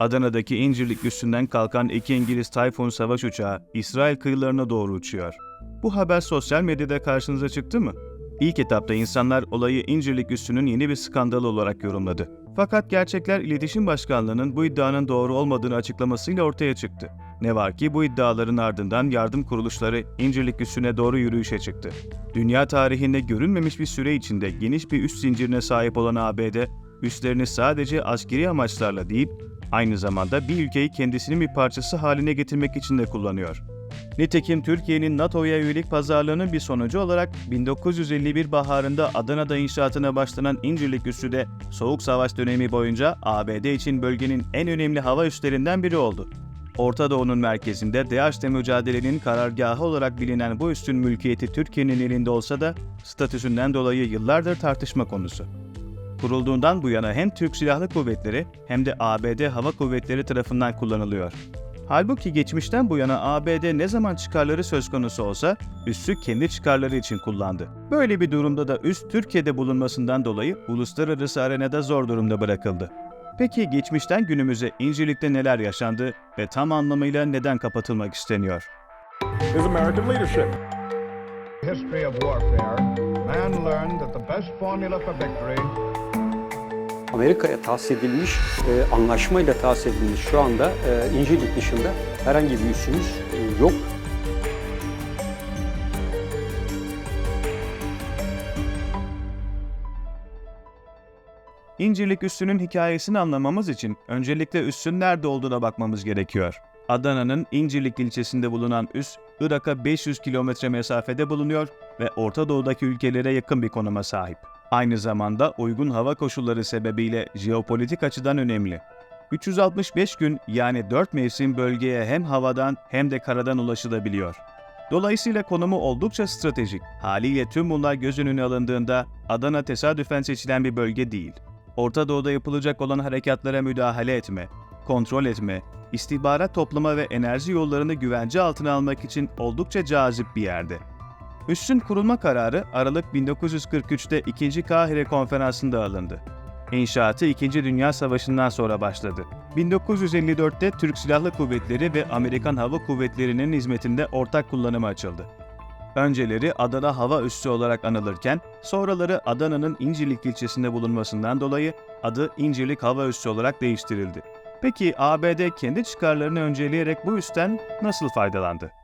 Adana'daki İncirlik üstünden kalkan iki İngiliz Tayfun savaş uçağı İsrail kıyılarına doğru uçuyor. Bu haber sosyal medyada karşınıza çıktı mı? İlk etapta insanlar olayı İncirlik üssünün yeni bir skandal olarak yorumladı. Fakat gerçekler İletişim Başkanlığı'nın bu iddianın doğru olmadığını açıklamasıyla ortaya çıktı. Ne var ki bu iddiaların ardından yardım kuruluşları İncirlik üssüne doğru yürüyüşe çıktı. Dünya tarihinde görülmemiş bir süre içinde geniş bir üst zincirine sahip olan ABD, üslerini sadece askeri amaçlarla değil, aynı zamanda bir ülkeyi kendisinin bir parçası haline getirmek için de kullanıyor. Nitekim Türkiye'nin NATO'ya üyelik pazarlığının bir sonucu olarak 1951 baharında Adana'da inşaatına başlanan İncirlik üssü de Soğuk Savaş dönemi boyunca ABD için bölgenin en önemli hava üslerinden biri oldu. Orta Doğu'nun merkezinde DAEŞ'le mücadelenin karargahı olarak bilinen bu üstün mülkiyeti Türkiye'nin elinde olsa da statüsünden dolayı yıllardır tartışma konusu. Kurulduğundan bu yana hem Türk Silahlı Kuvvetleri hem de ABD Hava Kuvvetleri tarafından kullanılıyor. Halbuki geçmişten bu yana ABD ne zaman çıkarları söz konusu olsa üssü kendi çıkarları için kullandı. Böyle bir durumda da üs Türkiye'de bulunmasından dolayı uluslararası arenada zor durumda bırakıldı. Peki geçmişten günümüze İncirlik'te neler yaşandı ve tam anlamıyla neden kapatılmak isteniyor? is American leadership. history of warfare, man learned that the best formula for victory Amerika'ya tahsis edilmiş, e, anlaşmayla tahsis edilmiş şu anda e, İncirlik dışında herhangi bir üssümüz e, yok. İncirlik üssünün hikayesini anlamamız için öncelikle üssün nerede olduğuna bakmamız gerekiyor. Adana'nın İncirlik ilçesinde bulunan üs, Irak'a 500 kilometre mesafede bulunuyor ve Orta Doğu'daki ülkelere yakın bir konuma sahip. Aynı zamanda uygun hava koşulları sebebiyle jeopolitik açıdan önemli. 365 gün yani 4 mevsim bölgeye hem havadan hem de karadan ulaşılabiliyor. Dolayısıyla konumu oldukça stratejik. Haliyle tüm bunlar göz önüne alındığında Adana tesadüfen seçilen bir bölge değil. Orta Doğu'da yapılacak olan harekatlara müdahale etme, kontrol etme, istihbarat toplama ve enerji yollarını güvence altına almak için oldukça cazip bir yerde. Üssün kurulma kararı Aralık 1943'te 2. Kahire Konferansı'nda alındı. İnşaatı 2. Dünya Savaşı'ndan sonra başladı. 1954'te Türk Silahlı Kuvvetleri ve Amerikan Hava Kuvvetleri'nin hizmetinde ortak kullanıma açıldı. Önceleri Adana Hava Üssü olarak anılırken, sonraları Adana'nın İncirlik ilçesinde bulunmasından dolayı adı İncirlik Hava Üssü olarak değiştirildi. Peki ABD kendi çıkarlarını önceleyerek bu üstten nasıl faydalandı?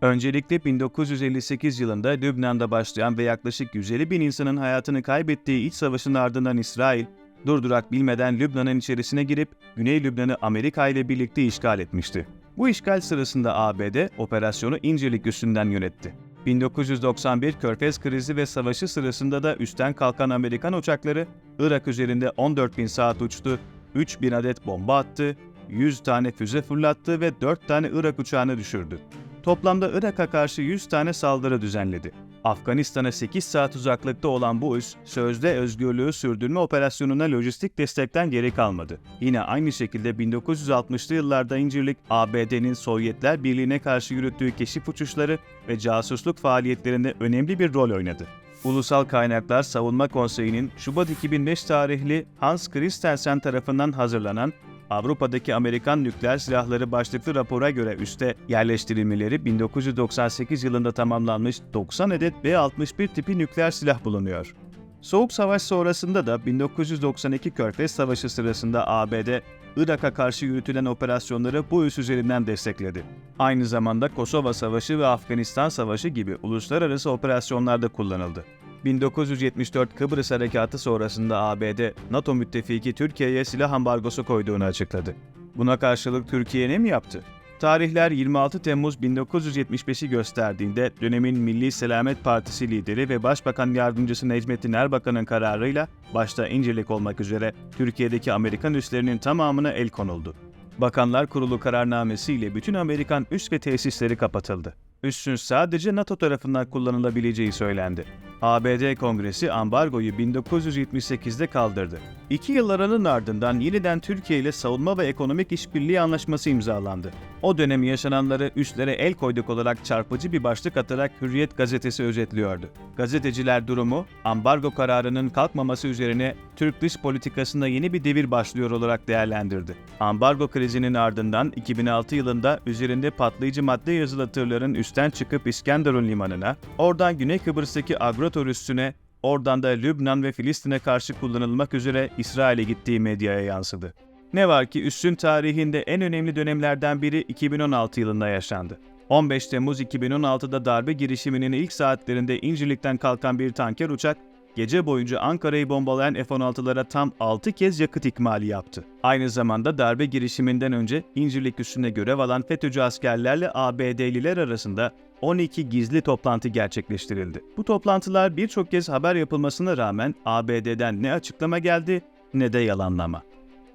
Öncelikle 1958 yılında Lübnan'da başlayan ve yaklaşık 150 bin insanın hayatını kaybettiği iç savaşın ardından İsrail, durdurak bilmeden Lübnan'ın içerisine girip Güney Lübnan'ı Amerika ile birlikte işgal etmişti. Bu işgal sırasında ABD operasyonu İncirlik üssünden yönetti. 1991 Körfez krizi ve savaşı sırasında da üstten kalkan Amerikan uçakları Irak üzerinde 14 bin saat uçtu, 3 bin adet bomba attı, 100 tane füze fırlattı ve 4 tane Irak uçağını düşürdü. Toplamda Irak'a karşı 100 tane saldırı düzenledi. Afganistan'a 8 saat uzaklıkta olan bu üs, sözde özgürlüğü sürdürme operasyonuna lojistik destekten geri kalmadı. Yine aynı şekilde 1960'lı yıllarda İncirlik, ABD'nin Sovyetler Birliği'ne karşı yürüttüğü keşif uçuşları ve casusluk faaliyetlerinde önemli bir rol oynadı. Ulusal Kaynaklar Savunma Konseyi'nin Şubat 2005 tarihli Hans Christensen tarafından hazırlanan Avrupa'daki Amerikan nükleer silahları başlıklı rapora göre üste yerleştirilmeleri 1998 yılında tamamlanmış 90 adet B-61 tipi nükleer silah bulunuyor. Soğuk Savaş sonrasında da 1992 Körfez Savaşı sırasında ABD, Irak'a karşı yürütülen operasyonları bu üs üzerinden destekledi. Aynı zamanda Kosova Savaşı ve Afganistan Savaşı gibi uluslararası operasyonlarda kullanıldı. 1974 Kıbrıs Harekatı sonrasında ABD, NATO müttefiki Türkiye'ye silah ambargosu koyduğunu açıkladı. Buna karşılık Türkiye ne mi yaptı? Tarihler 26 Temmuz 1975'i gösterdiğinde dönemin Milli Selamet Partisi lideri ve Başbakan Yardımcısı Necmettin Erbakan'ın kararıyla başta İncirlik olmak üzere Türkiye'deki Amerikan üslerinin tamamına el konuldu. Bakanlar Kurulu kararnamesiyle bütün Amerikan üs ve tesisleri kapatıldı. Üssün sadece NATO tarafından kullanılabileceği söylendi. ABD Kongresi ambargoyu 1978'de kaldırdı. İki yıl aranın ardından yeniden Türkiye ile savunma ve ekonomik işbirliği anlaşması imzalandı. O dönem yaşananları üstlere el koyduk olarak çarpıcı bir başlık atarak Hürriyet gazetesi özetliyordu. Gazeteciler durumu, ambargo kararının kalkmaması üzerine Türk dış politikasında yeni bir devir başlıyor olarak değerlendirdi. Ambargo krizinin ardından 2006 yılında üzerinde patlayıcı madde yazılı tırların üstten çıkıp İskenderun limanına, oradan Güney Kıbrıs'taki Agrotor üssüne, oradan da Lübnan ve Filistin'e karşı kullanılmak üzere İsrail'e gittiği medyaya yansıdı. Ne var ki üssün tarihinde en önemli dönemlerden biri 2016 yılında yaşandı. 15 Temmuz 2016'da darbe girişiminin ilk saatlerinde İncirlik'ten kalkan bir tanker uçak, gece boyunca Ankara'yı bombalayan F-16'lara tam 6 kez yakıt ikmali yaptı. Aynı zamanda darbe girişiminden önce İncirlik üssünde görev alan FETÖ'cü askerlerle ABD'liler arasında 12 gizli toplantı gerçekleştirildi. Bu toplantılar birçok kez haber yapılmasına rağmen ABD'den ne açıklama geldi ne de yalanlama.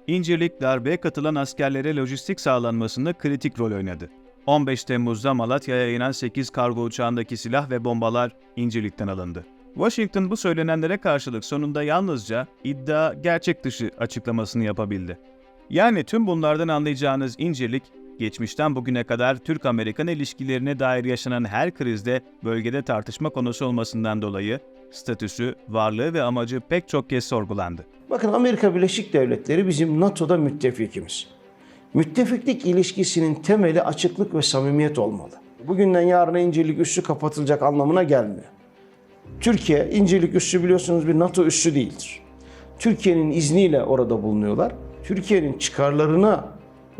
İncirlik darbeye katılan askerlere lojistik sağlanmasında kritik rol oynadı. 15 Temmuz'da Malatya'ya inen 8 kargo uçağındaki silah ve bombalar İncirlik'ten alındı. Washington bu söylenenlere karşılık sonunda yalnızca iddia gerçek dışı açıklamasını yapabildi. Yani tüm bunlardan anlayacağınız İncirlik, geçmişten bugüne kadar Türk-Amerikan ilişkilerine dair yaşanan her krizde bölgede tartışma konusu olmasından dolayı statüsü, varlığı ve amacı pek çok kez sorgulandı. Bakın Amerika Birleşik Devletleri bizim NATO'da müttefikimiz. Müttefiklik ilişkisinin temeli açıklık ve samimiyet olmalı. Bugünden yarına İncirlik üssü kapatılacak anlamına gelmiyor. Türkiye, İncirlik üssü biliyorsunuz bir NATO üssü değildir. Türkiye'nin izniyle orada bulunuyorlar. Türkiye'nin çıkarlarına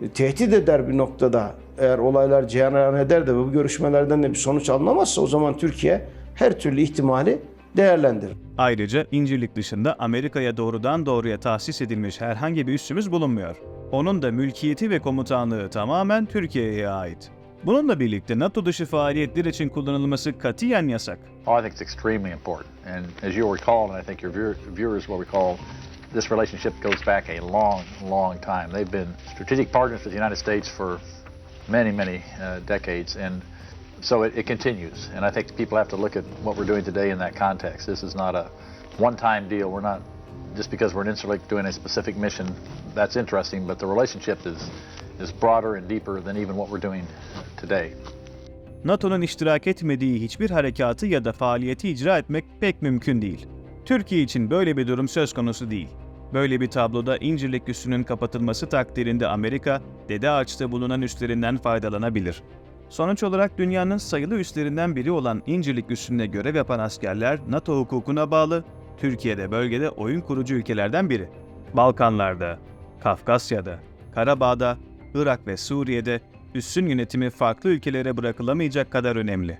e, tehdit eder bir noktada eğer olaylar cereyan eder de bu görüşmelerden de bir sonuç alınamazsa o zaman Türkiye her türlü ihtimali değerlendirir. Ayrıca İncirlik dışında Amerika'ya doğrudan doğruya tahsis edilmiş herhangi bir üssümüz bulunmuyor. Onun da mülkiyeti ve komutanlığı tamamen Türkiye'ye ait. Bununla birlikte NATO dışı faaliyetler için kullanılması katiyen yasak. Oh, I think it's extremely important. And as you'll recall, and I think your viewer, viewers will recall, this relationship goes back a long, long time. They've been strategic partners with the United States for many, many uh, decades. And so it, it continues. And I think people have to look at what we're doing today in that context. This is not a one time deal. We're not, just because we're an Interlink doing a specific mission, that's interesting, but the relationship is, is broader and deeper than even what we're doing today. NATO'nun iştirak etmediği hiçbir harekatı ya da faaliyeti icra etmek pek mümkün değil. Türkiye için böyle bir durum söz konusu değil. Böyle bir tabloda İncirlik üssünün kapatılması takdirinde Amerika, Dede Ağaç'ta bulunan üslerinden faydalanabilir. Sonuç olarak dünyanın sayılı üslerinden biri olan İncirlik üssünde görev yapan askerler NATO hukukuna bağlı, Türkiye'de bölgede oyun kurucu ülkelerden biri. Balkanlarda, Kafkasya'da, Karabağ'da, Irak ve Suriye'de üssün yönetimi farklı ülkelere bırakılamayacak kadar önemli.